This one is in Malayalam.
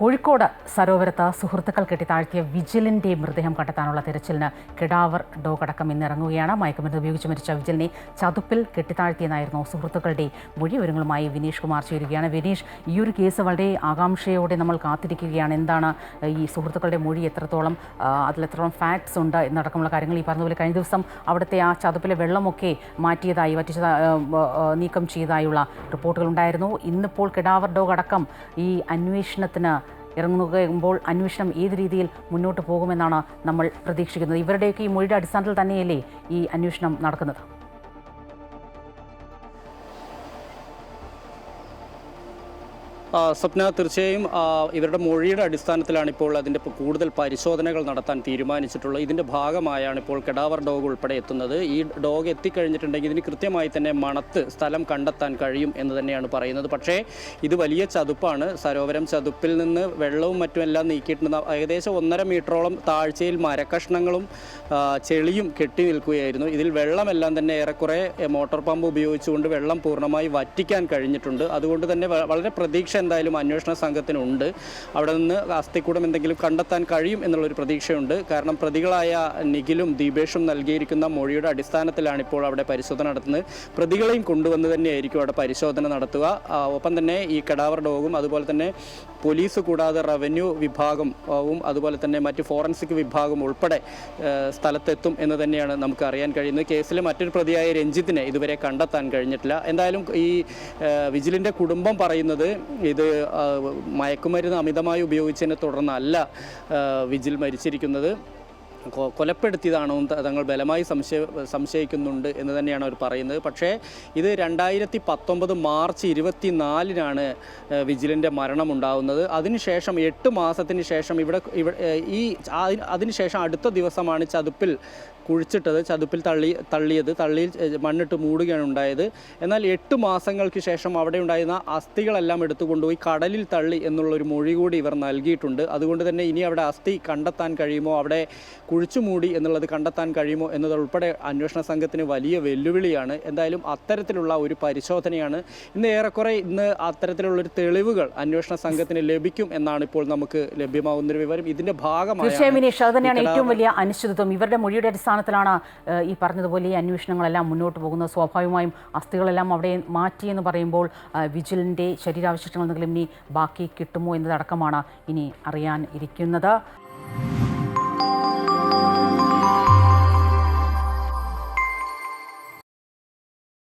കോഴിക്കോട് സരോവരത്ത് സുഹൃത്തുക്കൾ കെട്ടി താഴ്ത്തിയ വിജിലിന്റെ മൃതദേഹം കണ്ടെത്താനുള്ള തിരച്ചിലിന് കിടാവർ ഡോഗ് അടക്കം ഇന്നിറങ്ങുകയാണ് മയക്കുമരുന്ന് ഉപയോഗിച്ച് മരിച്ച വിജിലിനെ ചതുപ്പിൽ കെട്ടിത്താഴ്ത്തിയെന്നായിരുന്നു സുഹൃത്തുക്കളുടെ മൊഴി വിവരങ്ങളുമായി വിനീഷ് കുമാർ ചേരുകയാണ്. വിനീഷ് ഈ ഒരു കേസ് വളരെ ആകാംക്ഷയോടെ നമ്മൾ കാത്തിരിക്കുകയാണ്. എന്താണ് ഈ സുഹൃത്തുക്കളുടെ മൊഴി എത്രത്തോളം അതിലെത്രത്തോളം ഫാക്ട്സ് ഉണ്ട് എന്നടക്കമുള്ള കാര്യങ്ങൾ ഈ പറഞ്ഞതുപോലെ കഴിഞ്ഞ ദിവസം അവിടുത്തെ ആ ചതുപ്പിലെ വെള്ളമൊക്കെ മാറ്റിയതായി വറ്റിച്ച നീക്കം ചെയ്തതായുള്ള റിപ്പോർട്ടുകൾ ഉണ്ടായിരുന്നു. ഇന്നിപ്പോൾ കിടാവർ ഡോഗ് അടക്കം ഈ അന്വേഷണത്തിന് ഇറങ്ങുമ്പോൾ അന്വേഷണം ഏത് രീതിയിൽ മുന്നോട്ട് പോകുമെന്നാണ് നമ്മൾ പ്രതീക്ഷിക്കുന്നത്. ഇവരുടെയൊക്കെ ഈ മൊഴിയുടെ അടിസ്ഥാനത്തിൽ തന്നെയല്ലേ ഈ അന്വേഷണം നടക്കുന്നത്? സ്വപ്ന തീർച്ചയായും ഇവരുടെ മൊഴിയുടെ അടിസ്ഥാനത്തിലാണ് ഇപ്പോൾ അതിന്റെ കൂടുതൽ പരിശോധനകൾ നടത്താൻ തീരുമാനിച്ചിട്ടുള്ളത് ഇതിന്റെ ഭാഗമായാണ് ഇപ്പോൾ കെടാവർ ഡോഗ് ഉൾപ്പെടെ എത്തുന്നത്. ഈ ഡോഗ് എത്തിക്കഴിഞ്ഞിട്ടുണ്ടെങ്കിൽ ഇതിന് കൃത്യമായി തന്നെ മണത്ത് സ്ഥലം കണ്ടെത്താൻ കഴിയും എന്ന് തന്നെയാണ് പറയുന്നത്. പക്ഷേ ഇത് വലിയ ചതുപ്പാണ്. സരോവരം ചതുപ്പിൽ നിന്ന് വെള്ളവും മറ്റും എല്ലാം നീക്കിയിട്ടുണ്ട്. ഏകദേശം ഒന്നര മീറ്ററോളം താഴ്ചയിൽ മരക്കഷ്ണങ്ങളും ചെളിയും കെട്ടി നിൽക്കുകയായിരുന്നു. ഇതിൽ വെള്ളമെല്ലാം തന്നെ ഏറെക്കുറെ മോട്ടോർ പമ്പ് ഉപയോഗിച്ചുകൊണ്ട് വെള്ളം പൂർണമായി വറ്റിക്കാൻ കഴിഞ്ഞിട്ടുണ്ട്. അതുകൊണ്ട് തന്നെ വളരെ പ്രതീക്ഷ എന്തായാലും അന്വേഷണ സംഘത്തിനുണ്ട്. അവിടെ നിന്ന് അസ്ഥിക്കൂടം എന്തെങ്കിലും കണ്ടെത്താൻ കഴിയും എന്നുള്ളൊരു പ്രതീക്ഷയുണ്ട്. കാരണം പ്രതികളായ നിഖിലും ദീപേഷും നൽകിയിരിക്കുന്ന മൊഴിയുടെ അടിസ്ഥാനത്തിലാണ് ഇപ്പോൾ അവിടെ പരിശോധന നടത്തുന്നത്. പ്രതികളെയും കൊണ്ടുവന്ന് തന്നെയായിരിക്കും അവിടെ പരിശോധന നടത്തുക. ഒപ്പം തന്നെ ഈ കടാവർ ഡോഗും അതുപോലെ തന്നെ പോലീസ് കൂടാതെ റവന്യൂ വിഭാഗവും അതുപോലെ തന്നെ മറ്റ് ഫോറൻസിക് വിഭാഗം ഉൾപ്പെടെ സ്ഥലത്തെത്തും എന്ന് തന്നെയാണ് നമുക്ക് അറിയാൻ കഴിയുന്നത്. കേസിലെ മറ്റൊരു പ്രതിയായ രഞ്ജിത്തിനെ ഇതുവരെ കണ്ടെത്താൻ കഴിഞ്ഞിട്ടില്ല. എന്തായാലും ഈ വിജിലിന്റെ കുടുംബം പറയുന്നത് ഇത് മയക്കുമരുന്ന് അമിതമായി ഉപയോഗിച്ചതിനെ തുടർന്നല്ല വിജിൽ മരിച്ചിരിക്കുന്നത്. കൊലപ്പെടുത്തിയതാണോ തങ്ങൾ ബലമായി സംശയ സംശയിക്കുന്നുണ്ട് എന്ന് തന്നെയാണ് അവർ പറയുന്നത്. പക്ഷേ ഇത് രണ്ടായിരത്തി പത്തൊമ്പത് മാർച്ച് ഇരുപത്തി നാലിനാണ് വിജിലിന്റെ മരണമുണ്ടാകുന്നത് അതിനുശേഷം എട്ട് മാസത്തിന് ശേഷം ഇവിടെ ഇവിടെ ഈ അതിനുശേഷം അടുത്ത ദിവസമാണ് ചതുപ്പിൽ കുഴിച്ചിട്ടത്. ചതുപ്പിൽ തള്ളി തള്ളിയത്. തള്ളിയിൽ മണ്ണിട്ട് മൂടുകയാണ് ഉണ്ടായത്. എന്നാൽ എട്ട് മാസങ്ങൾക്ക് ശേഷം അവിടെ ഉണ്ടായിരുന്ന അസ്ഥികളെല്ലാം എടുത്തു കൊണ്ടുപോയി കടലിൽ തള്ളി എന്നുള്ളൊരു മൊഴി കൂടി ഇവർ നൽകിയിട്ടുണ്ട്. അതുകൊണ്ട് തന്നെ ഇനി അവിടെ അസ്ഥി കണ്ടെത്താൻ കഴിയുമോ? അവിടെ കുഴിച്ചു മൂടി എന്നുള്ളത് കണ്ടെത്താൻ കഴിയുമോ എന്നതുൾപ്പെടെ അന്വേഷണ സംഘത്തിന് വലിയ വെല്ലുവിളിയാണ്. എന്തായാലും അത്തരത്തിലുള്ള ഒരു പരിശോധനയാണ് ഇന്ന് ഏറെക്കുറെ ഇന്ന് അത്തരത്തിലുള്ളൊരു തെളിവുകൾ അന്വേഷണ സംഘത്തിന് ലഭിക്കും എന്നാണ് ഇപ്പോൾ നമുക്ക് ലഭ്യമാകുന്നൊരു വിവരം. ഇതിന്റെ ഭാഗമാണ് തന്നെയാണ് ഏറ്റവും വലിയ അനിശ്ചിതത്വം. ഇവരുടെ മൊഴിയുടെ അടിസ്ഥാനത്തിലാണ് ഈ പറഞ്ഞതുപോലെ ഈ അന്വേഷണങ്ങളെല്ലാം മുന്നോട്ട് പോകുന്നത്. സ്വാഭാവികമായും അസ്ഥികളെല്ലാം അവിടെ മാറ്റി എന്ന് പറയുമ്പോൾ വിജിലിന്റെ ശരീരാവശിഷ്ടങ്ങൾ എന്തെങ്കിലും ഇനി ബാക്കി കിട്ടുമോ എന്നതടക്കമാണ് ഇനി അറിയാൻ ഇരിക്കുന്നത്.